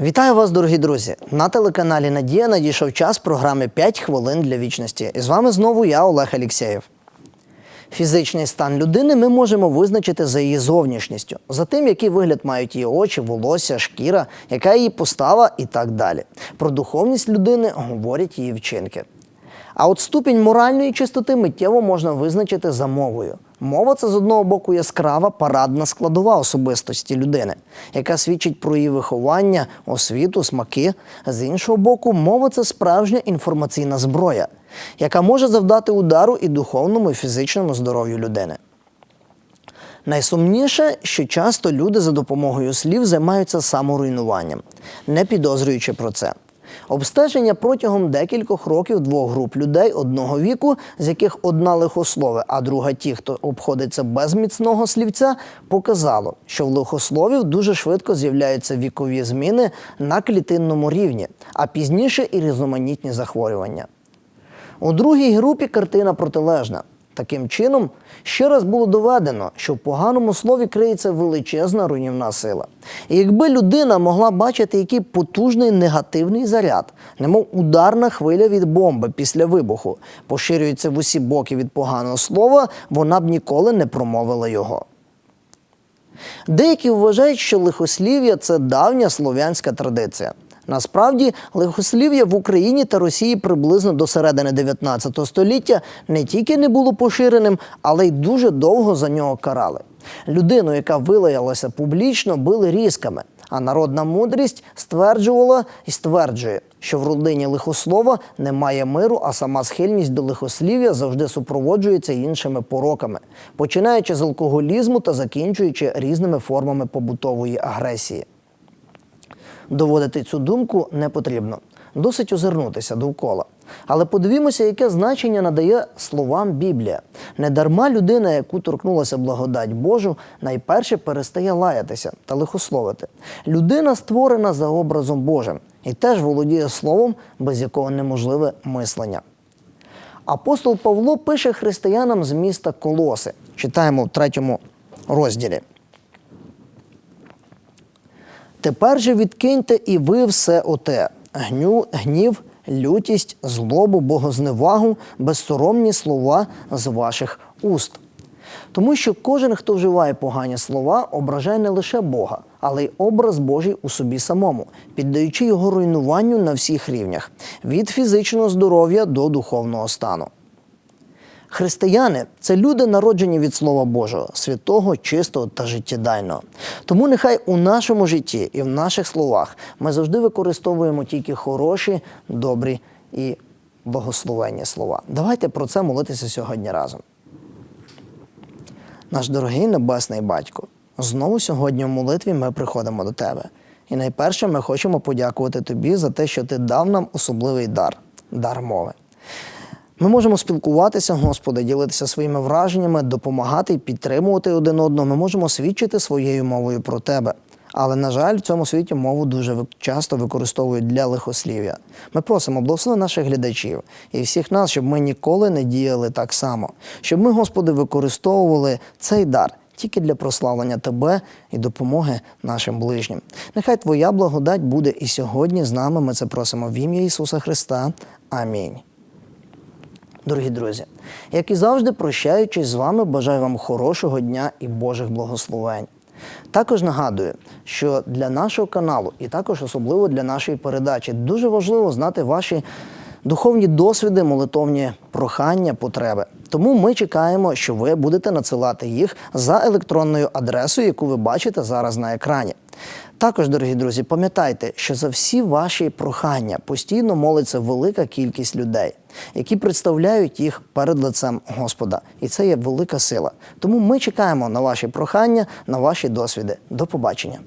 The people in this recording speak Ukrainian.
Вітаю вас, дорогі друзі! На телеканалі Надія надійшов час програми «5 хвилин для вічності. І з вами знову я, Олег Алєксєєв. Фізичний стан людини ми можемо визначити за її зовнішністю, за тим, який вигляд мають її очі, волосся, шкіра, яка її постава і так далі. Про духовність людини говорять її вчинки. А от ступінь моральної чистоти миттєво можна визначити за мовою. Мова це з одного боку яскрава парадна складова особистості людини, яка свідчить про її виховання, освіту, смаки. З іншого боку, мова це справжня інформаційна зброя, яка може завдати удару і духовному, і фізичному здоров'ю людини. Найсумніше, що часто люди за допомогою слів займаються саморуйнуванням, не підозрюючи про це. Обстеження протягом декількох років двох груп людей одного віку, з яких одна лихослови, а друга ті, хто обходиться без міцного слівця, показало, що в лихословів дуже швидко з'являються вікові зміни на клітинному рівні, а пізніше і різноманітні захворювання. У другій групі картина протилежна. Таким чином, ще раз було доведено, що в поганому слові криється величезна руйнівна сила. І якби людина могла бачити, який потужний негативний заряд, немов ударна хвиля від бомби після вибуху, поширюється в усі боки від поганого слова, вона б ніколи не промовила його. Деякі вважають, що лихослів'я це давня слов'янська традиція. Насправді, лихослів'я в Україні та Росії приблизно до середини 19 століття не тільки не було поширеним, але й дуже довго за нього карали. Людину, яка вилаялася публічно, били різками. А народна мудрість стверджувала і стверджує, що в родині лихослова немає миру, а сама схильність до лихослів'я завжди супроводжується іншими пороками, починаючи з алкоголізму та закінчуючи різними формами побутової агресії. Доводити цю думку не потрібно. Досить озирнутися довкола. Але подивімося, яке значення надає словам Біблія. Недарма людина, яку торкнулася благодать Божу, найперше перестає лаятися та лихословити. Людина створена за образом Божим і теж володіє словом, без якого неможливе мислення. Апостол Павло пише християнам з міста Колоси. Читаємо в третьому розділі. Тепер же відкиньте і ви все оте: гню, гнів, лютість, злобу, богозневагу, безсоромні слова з ваших уст. Тому що кожен, хто вживає погані слова, ображає не лише Бога, але й образ Божий у собі самому, піддаючи його руйнуванню на всіх рівнях від фізичного здоров'я до духовного стану. Християни це люди, народжені від Слова Божого, святого, чистого та життєдайного. Тому нехай у нашому житті і в наших словах ми завжди використовуємо тільки хороші, добрі і благословенні слова. Давайте про це молитися сьогодні разом. Наш дорогий Небесний Батько, знову сьогодні в молитві ми приходимо до Тебе. І найперше ми хочемо подякувати Тобі за те, що Ти дав нам особливий дар дар мови. Ми можемо спілкуватися, Господи, ділитися своїми враженнями, допомагати і підтримувати один одного. Ми можемо свідчити своєю мовою про тебе. Але, на жаль, в цьому світі мову дуже часто використовують для лихослів'я. Ми просимо благослови наших глядачів і всіх нас, щоб ми ніколи не діяли так само, щоб ми, Господи, використовували цей дар тільки для прославлення Тебе і допомоги нашим ближнім. Нехай Твоя благодать буде і сьогодні з нами. Ми це просимо в ім'я Ісуса Христа. Амінь. Дорогі друзі, як і завжди, прощаючись з вами, бажаю вам хорошого дня і Божих благословень. Також нагадую, що для нашого каналу і також особливо для нашої передачі дуже важливо знати ваші духовні досвіди, молитовні прохання, потреби. Тому ми чекаємо, що ви будете надсилати їх за електронною адресою, яку ви бачите зараз на екрані. Також, дорогі друзі, пам'ятайте, що за всі ваші прохання постійно молиться велика кількість людей, які представляють їх перед лицем Господа. І це є велика сила. Тому ми чекаємо на ваші прохання, на ваші досвіди. До побачення.